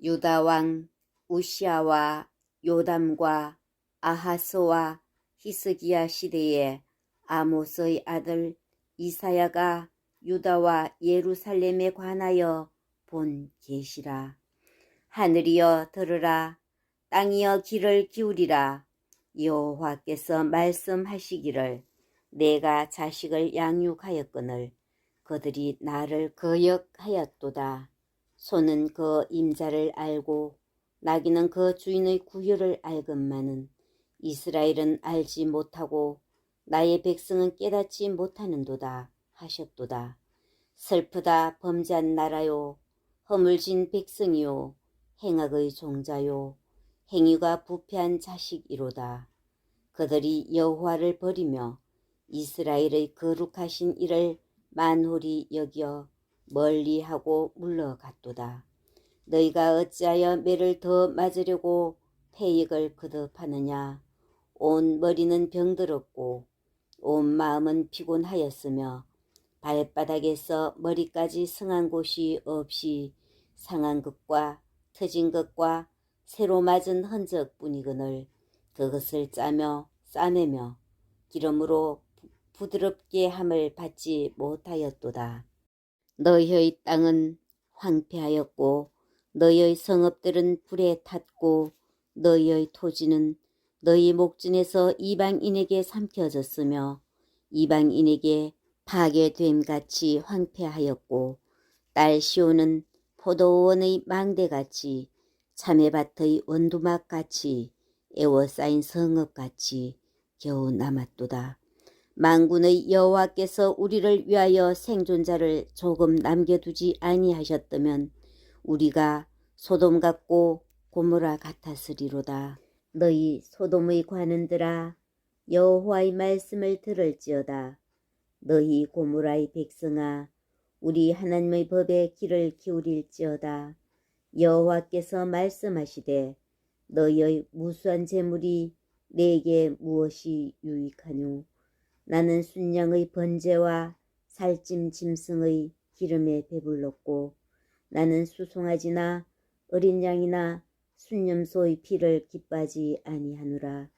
유다 왕 우시아와 요담과 아하스와 히스기야 시대에 아모스의 아들 이사야가 유다와 예루살렘에 관하여 본 계시라. 하늘이여 들으라. 땅이여 귀를 기울이라. 여호와께서 말씀하시기를 내가 자식을 양육하였거늘 그들이 나를 거역하였도다. 소는 그 임자를 알고 나귀는 그 주인의 구혈을 알건만은 이스라엘은 알지 못하고 나의 백성은 깨닫지 못하는도다 하셨도다. 슬프다 범죄한 나라요 허물진 백성이요 행악의 종자요 행위가 부패한 자식이로다. 그들이 여호와를 버리며 이스라엘의 거룩하신 이를 만홀히 여겨 멀리하고 물러갔도다. 너희가 어찌하여 매를 더 맞으려고 태익을 거듭하느냐. 온 머리는 병들었고 온 마음은 피곤하였으며 발바닥에서 머리까지 성한 곳이 없이 상한 것과 터진 것과 새로 맞은 흔적뿐이거늘 그것을 짜며 싸매며 기름으로 부드럽게 함을 받지 못하였도다. 너희의 땅은 황폐하였고 너희의 성읍들은 불에 탔고 너희의 토지는 너희 목전에서 이방인에게 삼켜졌으며 이방인에게 파괴됨 같이 황폐하였고 딸 시오는 포도원의 망대같이 참외밭의 원두막같이 애워싸인 성읍같이 겨우 남았도다. 망군의 여호와께서 우리를 위하여 생존자를 조금 남겨두지 아니하셨다면 우리가 소돔 같고 고모라 같았으리로다. 너희 소돔의 관원들아 여호와의 말씀을 들을지어다. 너희 고모라의 백성아 우리 하나님의 법에 귀를 기울일지어다. 여호와께서 말씀하시되 너희의 무수한 재물이 내게 무엇이 유익하뇨? 나는 순양의 번제와 살찜 짐승의 기름에 배불렀고 나는 수송아지나 어린 양이나 순념소의 피를 기빠지 아니하노라.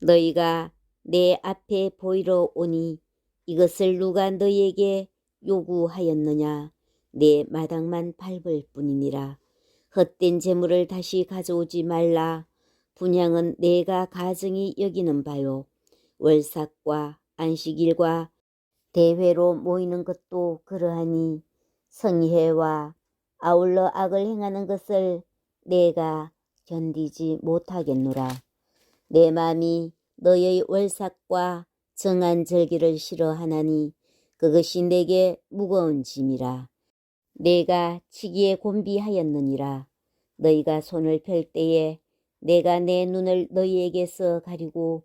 너희가 내 앞에 보이러 오니 이것을 누가 너희에게 요구하였느냐? 내 마당만 밟을 뿐이니라. 헛된 재물을 다시 가져오지 말라. 분양은 내가 가정이 여기는 바요. 월삭과 안식일과 대회로 모이는 것도 그러하니 성회와 아울러 악을 행하는 것을 내가 견디지 못하겠노라. 내 마음이 너의 월삭과 정한 절기를 싫어하나니 그것이 내게 무거운 짐이라. 내가 치기에 곤비하였느니라. 너희가 손을 펼 때에 내가 내 눈을 너희에게서 가리고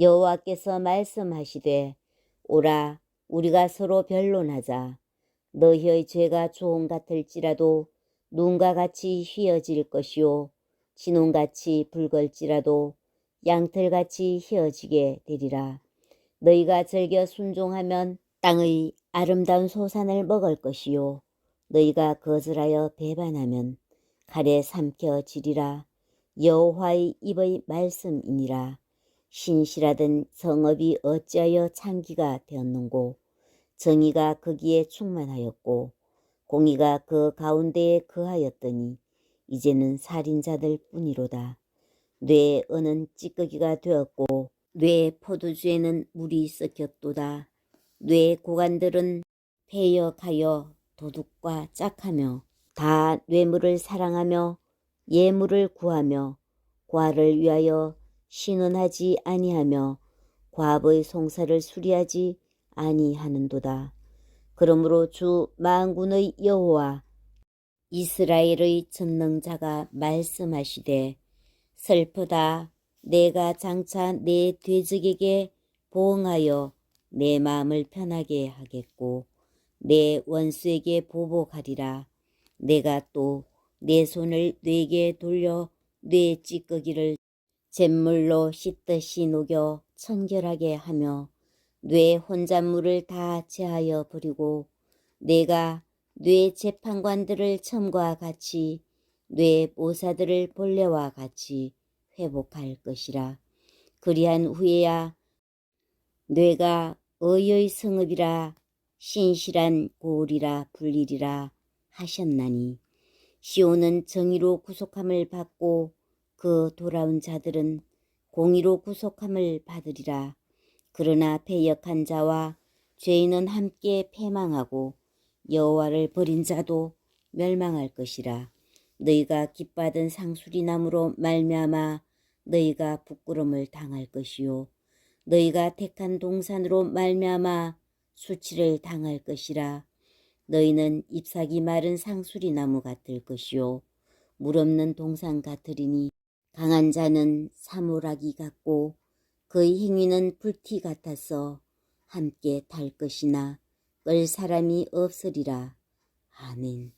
여호와께서 말씀하시되 오라 우리가 서로 변론하자 너희의 죄가 조홍 같을지라도 눈과 같이 휘어질 것이요 진홍같이 붉을지라도 양털같이 휘어지게 되리라. 너희가 즐겨 순종하면 땅의 아름다운 소산을 먹을 것이요 너희가 거절하여 배반하면 칼에 삼켜지리라. 여호와의 입의 말씀이니라. 신실하던 성읍이 어찌하여 창기가 되었는고 정의가 거기에 충만하였고 공의가 그 가운데에 거하였더니 이제는 살인자들 뿐이로다. 뇌에 은은 찌꺼기가 되었고 뇌 포도주에는 물이 섞였도다. 뇌 고관들은 폐역하여 도둑과 짝하며 다 뇌물을 사랑하며 예물을 구하며 과를 위하여 신원하지 아니하며 과부의 송사를 수리하지 아니하는도다. 그러므로 주 만군의 여호와 이스라엘의 전능자가 말씀하시되 슬프다 내가 장차 내 되적에게 보응하여 내 마음을 편하게 하겠고 내 원수에게 보복하리라 내가 또 내 손을 뇌게 돌려 뇌 찌꺼기를 잿물로 씻듯이 녹여 청결하게 하며 뇌 혼잣물을 다 제하여 버리고 내가 뇌 재판관들을 처음과 같이 뇌 보사들을 본래와 같이 회복할 것이라. 그리한 후에야 뇌가 의의 성읍이라 신실한 고을이라 불리리라 하셨나니 시온은 정의로 구속함을 받고 그 돌아온 자들은 공의로 구속함을 받으리라. 그러나 패역한 자와 죄인은 함께 패망하고 여호와를 버린 자도 멸망할 것이라. 너희가 기뻐하던 상수리나무로 말미암아 너희가 부끄럼을 당할 것이요 너희가 택한 동산으로 말미암아 수치를 당할 것이라. 너희는 잎사귀 마른 상수리나무 같을 것이요 물 없는 동산 같으리니 강한 자는 사물아기 같고 그의 행위는 불티 같아서 함께 탈 것이나 끌 사람이 없으리라. 아멘.